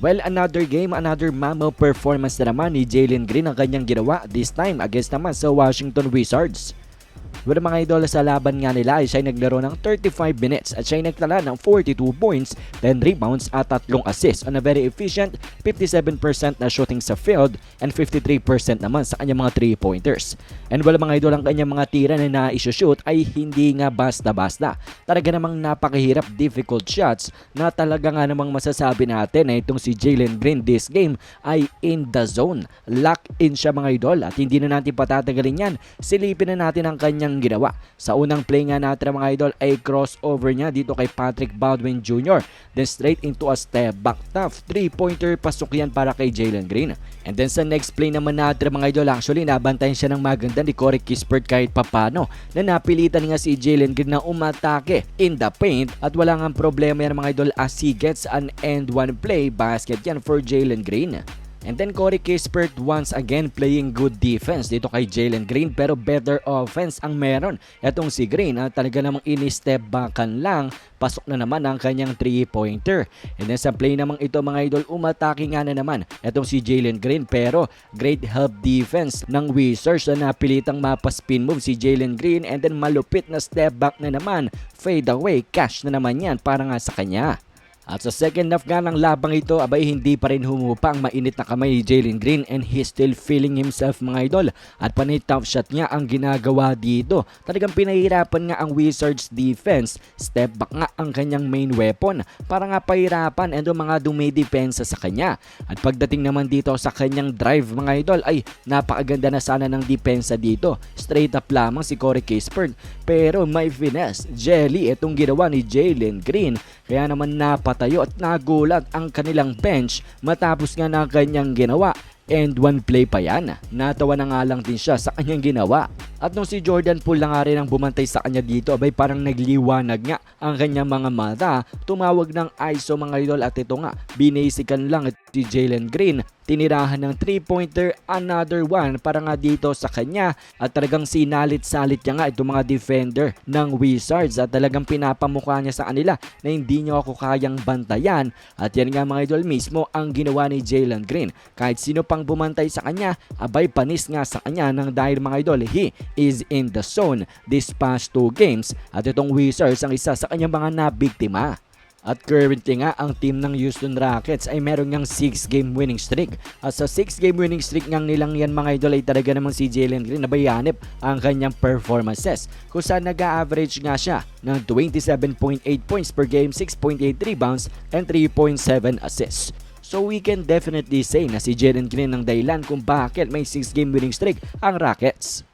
Well, another game, another mammal performance na naman ni Jalen Green ang kanyang ginawa this time against naman sa Washington Wizards. Well, mga idol sa laban nga nila ay siya naglaro ng 35 minutes at siya nagtala ng 42 points, 10 rebounds at 3 assists on a very efficient 57% na shooting sa field and 53% naman sa kanyang mga 3-pointers. And well, mga idol ang kanyang mga tira na na-shoot ay hindi nga basta-basta. Talaga namang napakahirap difficult shots na talaga nga namang masasabi natin na itong si Jalen Green this game ay in the zone. Lock in siya mga idol at hindi na natin patatagalin yan. Silipin na natin ang kanyang ginawa. Sa unang play nga natin mga idol ay crossover niya dito kay Patrick Baldwin Jr. Then straight into a step back tough. 3-pointer pasok yan para kay Jalen Green. And then sa next play naman natin mga idol actually nabantayan siya ng maganda ni Corey Kispert kahit papano na napilitan nga si Jalen Green na umatake in the paint at wala nga problema yan mga idol as he gets an end one play basket yan for Jalen Green. And then Corey Kispert once again playing good defense dito kay Jalen Green pero better offense ang meron. Etong si Green at talaga namang ini-step backan lang pasok na naman ang kanyang 3-pointer. And then sa play namang ito mga idol umatake nga na naman etong si Jalen Green pero great help defense ng Wizards na napilitang mapaspin move si Jalen Green and then malupit na step back na naman fade away cash na naman yan para nga sa kanya. At sa second half nga ng labang ito, abay hindi pa rin humupa ang mainit na kamay ni Jalen Green and he's still feeling himself mga idol. At panay tough shot niya ang ginagawa dito. Talagang pinahirapan nga ang Wizards defense. Step back nga ang kanyang main weapon para nga pahirapan and mga dumidepensa sa kanya. At pagdating naman dito sa kanyang drive mga idol ay napakaganda na sana ng depensa dito. Straight up lamang si Corey Kispert. Pero may finesse, jelly itong ginawa ni Jalen Green. Kaya naman napatayo at nagulat ang kanilang bench matapos nga na kanyang ginawa and one play pa yan. Natawa na nga lang din siya sa kanyang ginawa. At nung si Jordan Poole na nga rin ang bumantay sa kanya dito, abay parang nagliwanag nga ang kanyang mga mata. Tumawag ng ISO mga idol at ito nga, binasikan lang si Jalen Green. Tinirahan ng 3-pointer, another one para nga dito sa kanya. At talagang sinalit-salit niya nga itong mga defender ng Wizards at talagang pinapamukha niya sa kanila na hindi niyo ako kayang bantayan. At yan nga mga idol mismo ang ginawa ni Jalen Green. Kahit sino pang bumantay sa kanya, abay panis nga sa kanya ng dahil mga idol, he is in the zone this past two games. At itong Wizards ang isa sa kanyang mga nabiktima. At currently nga, ang team ng Houston Rockets ay meron ngang 6 game winning streak. At sa 6 game winning streak ngang nilang yan mga idol ay talaga namang si Jalen Green na bayanip ang kanyang performances. Kung saan nag-average nga siya ng 27.8 points per game, 6.8 rebounds, and 3.7 assists. So we can definitely say na si Jalen Green ang dahilan kung bakit may 6 game winning streak ang Rockets.